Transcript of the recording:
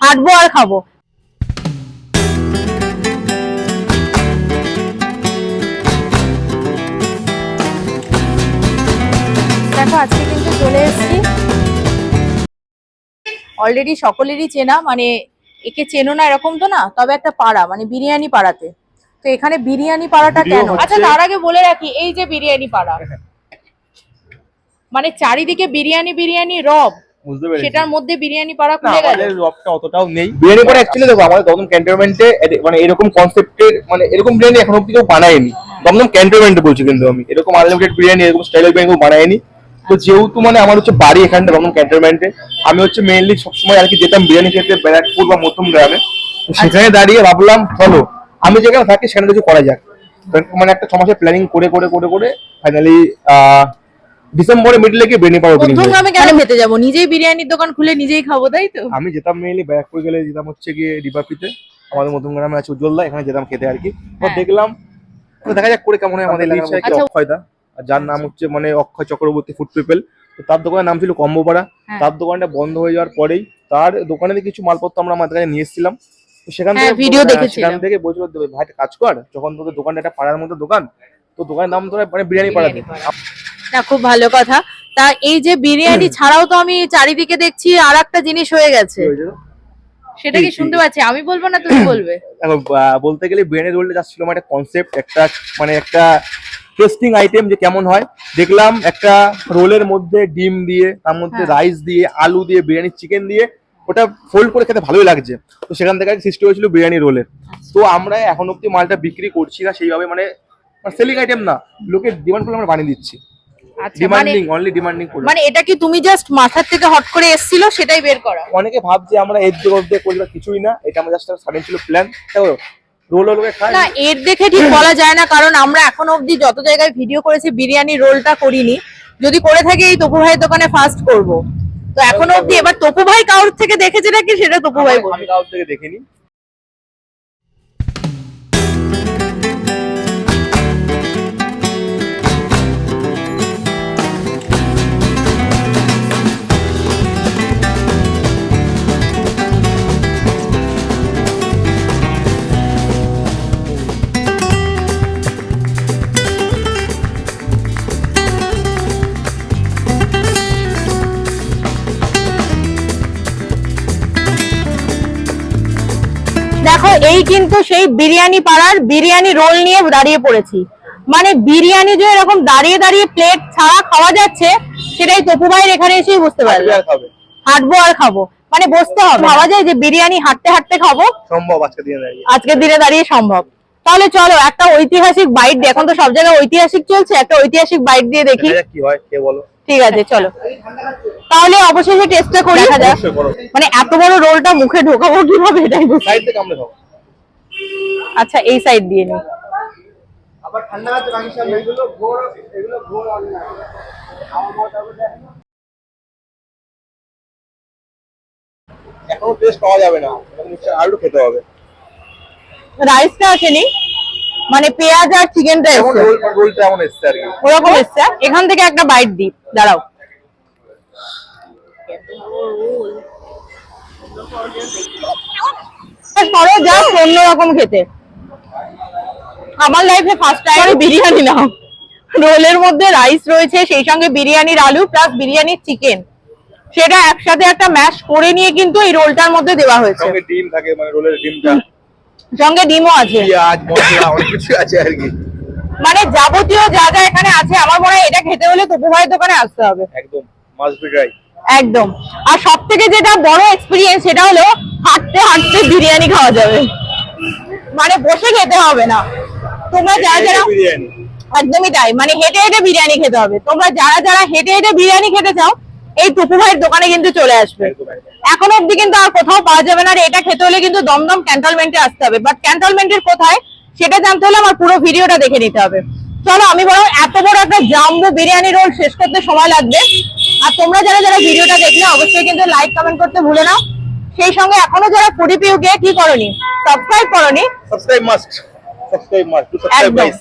হাঁটবো আর খাব। দেখো আজকে কিন্তু চলে এসেছি। অলরেডি সকলেরই চেনা মানে একে চেনো না এরকম তো না তবে একটা পাড়া মানে বিরিয়ানি পাড়াতে। তো এখানে বিরিয়ানি পাড়াটা কেন? আচ্ছা তার আগে বলে রাখি এই যে বিরিয়ানি পাড়া। মানে চারিদিকে বিরিয়ানি বিরিয়ানি রব। সেটার মধ্যে বিরিয়ানি পাড়া খুলে গেল। আমাদের রবটা অতটাও নেই। বিরিয়ানি করে অ্যাকচুয়ালি দেখো আমাদের দমদম ক্যান্টনমেন্টে মানে এরকম কনসেপ্টের মানে এরকম বিরিয়ানি এখন অব্দি কেউ বানায়নি। দমদম ক্যান্টনমেন্টে বলছি কিন্তু আমি। এরকম আনলিমিটেড বিরিয়ানি এরকম স্টাইলের বিরিয়ানি কেউ বানায়নি। তো যেহেতু মানে আমার হচ্ছে বাড়ি এখানটা দমদম ক্যান্টনমেন্টে আমি হচ্ছে মেইনলি সবসময় আর কি যেতাম বিরিয়ানি খেতে ব্যারাকপুর বা মধ্যম গ্রামে। তো সেখানে দাঁড়িয়ে ভাবলাম চলো আমি যেখানে থাকি সেখানে কিছু করা যাক। মানে একটা ছ মাসের প্ল্যানিং করে করে করে করে ফাইনালি ডিসেম্বরের মিডলে গিয়ে বিরিয়ানি পাওয়া opening হয়েছে। মধ্যমগ্রামে কেন খেতে যাব নিজেই বিরিয়ানির দোকান খুলে নিজেই খাব তাই তো আমি যেতাম মেইনলি ব্যারাকপুর গেলে যেতাম হচ্ছে গিয়ে রিপাপিতে আমাদের মধ্যম গ্রামে আছে উজ্জ্বলদা এখানে যেতাম খেতে আর কি তো হ্যাঁ। দেখলাম তো দেখা যাক করে কেমন হয় আমাদের এলাকার মধ্যে। আচ্ছা। অক্ষয়দা আর যার নাম হচ্ছে মানে অক্ষয় চক্রবর্তী ফুড পিপল তো তার দোকানের নাম ছিল কম্বোপাড়া হ্যাঁ। তার দোকানটা বন্ধ হয়ে যাওয়ার পরেই তার দোকানে থেকে কিছু মালপত্র আমরা আমাদের কাছে নিয়ে এসেছিলাম তো সেখান হ্যাঁ, থেকে হ্যাঁ, দেখেছিলাম। সেখান থেকে বলছিল ভাই একটা কাজ কর যখন তোদের দোকানটা একটা পাড়ার মধ্যে দোকান তো দোকানের নাম ধরে মানে বিরিয়ানি পাড়া বিরিয়ানি পাড়া। না খুব ভালো কথা। তা এই যে বিরিয়ানি ছাড়াও তো আমি চারিদিকে দেখছি আর একটা জিনিস হয়ে গেছে। সেটা কি শুনতে পাচ্ছি? আমি বলব না তুমি বলবে? দেখো বলতে গেলে বিরিয়ানি রোলটা জাস্ট ছিল একটা কনসেপ্ট একটা মানে একটা টেস্টিং আইটেম যে কেমন হয়। দেখলাম একটা রোলের মধ্যে ডিম দিয়ে তার মধ্যে হ্যাঁ। রাইস দিয়ে আলু দিয়ে বিরিয়ানি চিকেন দিয়ে ওটা ফোল্ড করে খেতে ভালোই লাগছে। তো সেখান থেকে সৃষ্টি হয়েছিল বিরিয়ানি রোলের তো আমরা এখন অব্দি মালটা বিক্রি করছি না সেইভাবে মানে সেলিং আইটেম না। লোকের ডিমান্ড করলে আমরা বানিয়ে দিচ্ছি। মানে ডিমান্ডিং অনলি ডিমান্ডিং করে মানে এটা কি তুমি জাস্ট মাথার থেকে হট করে এসেছিল সেটাই বের করা? অনেকে ভাবছে আমরা এর দিকে ওর দিকে করি কিছুই না এটা আমার জাস্ট সাডেন ছিল প্ল্যান রোল লোকে খায়? না এর দেখে ঠিক বলা যায় না কারণ আমরা এখন অবধি যত জায়গায় ভিডিও করেছি বিরিয়ানি রোলটা করিনি। যদি করে থাকি এই তপু ভাইয়ের দোকানে ফার্স্ট করব। তো এখন অবধি এবার তপু ভাই কারোর থেকে দেখেছে নাকি সেটা তপু ভাই আমি কাউর থেকে দেখিনি। দেখো এই কিন্তু সেই বিরিয়ানি পাড়ার বিরিয়ানি রোল নিয়ে দাঁড়িয়ে পড়েছি। মানে বিরিয়ানি যে এরকম দাঁড়িয়ে দাঁড়িয়ে প্লেট ছাড়া খাওয়া যাচ্ছে সেটাই তপু ভাইয়ের এখানে এসেই বুঝতে খাবে। হাঁটবো আর খাব। মানে বসতে হবে। ভাবা যায় যে বিরিয়ানি হাঁটতে হাঁটতে খাব। সম্ভব আজকে দিয়ে দাঁড়িয়ে। আজকের দিনে দাঁড়িয়ে সম্ভব। তাহলে চলো একটা ঐতিহাসিক বাইট দিয়ে এখন তো সব জায়গায় ঐতিহাসিক চলছে একটা ঐতিহাসিক বাইট দিয়ে দেখি। কি হয় কে বলো। ঠিক আছে চলো। তাহলে অবশেষে টেস্টটা করি। দেখা যাক মানে এত বড় রোলটা মুখে ঢোকাবো কীভাবে এটাই বুঝতে সাইড থেকে আমরা খাব। আচ্ছা এই সাইড দিয়ে নি। আবার ঠান্ডা আছে কাকির এগুলো ঘোর এগুলো ঘোর অন্যায় আমার মত হবে এখনও টেস্ট পাওয়া যাবে না। এখন নিশ্চয়ই আরও খেতে হবে। রাইসটা আসেনি মানে পেঁয়াজ আর চিকেনটা এমন এসছে। রোলটা এমন এসছে আর কি। ওরকম এসছে। এখান থেকে একটা বাইট দিই দাঁড়াও। পরে জাস্ট অন্যরকম খেতে। আমার লাইফে ফার্স্ট টাইম বিরিয়ানি নাও। রোলের মধ্যে রাইস রয়েছে সেই সঙ্গে বিরিয়ানির আলু প্লাস বিরিয়ানির চিকেন সেটা একসাথে একটা ম্যাশ করে নিয়ে কিন্তু এই রোলটার মধ্যে দেওয়া হয়েছে। সঙ্গে ডিম থাকে মানে রোলের ডিমটা। সঙ্গে ডিমও আছে। পেঁয়াজ মশলা অনেক কিছু আছে আর কি। মানে যাবতীয় যা যা এখানে আছে আমার মনে হয় এটা খেতে হলে তপু ভাইয়ের দোকানে আসতে হবে। একদম মাস্ট বি ট্রাই একদম। আর সব থেকে যেটা বড় এক্সপিরিয়েন্স সেটা হলো হাঁটতে হাঁটতে বিরিয়ানি খাওয়া যাবে। মানে বসে খেতে হবে না। তোমরা যারা যারা একদমই তাই। মানে হেঁটে হেঁটে বিরিয়ানি খেতে হবে। তোমরা যারা যারা হেঁটে হেঁটে বিরিয়ানি খেতে চাও এই টুকু ভাইয়ের দোকানে কিন্তু চলে আসবে। এখন অব্দি কিন্তু আর কোথাও পাওয়া যাবে না আর এটা খেতে হলে কিন্তু দমদম ক্যান্টনমেন্টে আসতে হবে। বাট ক্যান্টনমেন্টের কোথায় সেটা জানতে হলে আমার পুরো ভিডিওটা দেখে নিতে হবে। চলো আমি বরং এত বড় একটা জাম্বো বিরিয়ানি রোল শেষ করতে সময় লাগবে। আর তোমরা যারা যারা ভিডিওটা দেখলে অবশ্যই কিন্তু লাইক কমেন্ট করতে ভুলে নাও। সেই সঙ্গে এখনও যারা ফুডি পিউকে কি করনি সাবস্ক্রাইব করনি subscribe must subscribe must to subscribe guys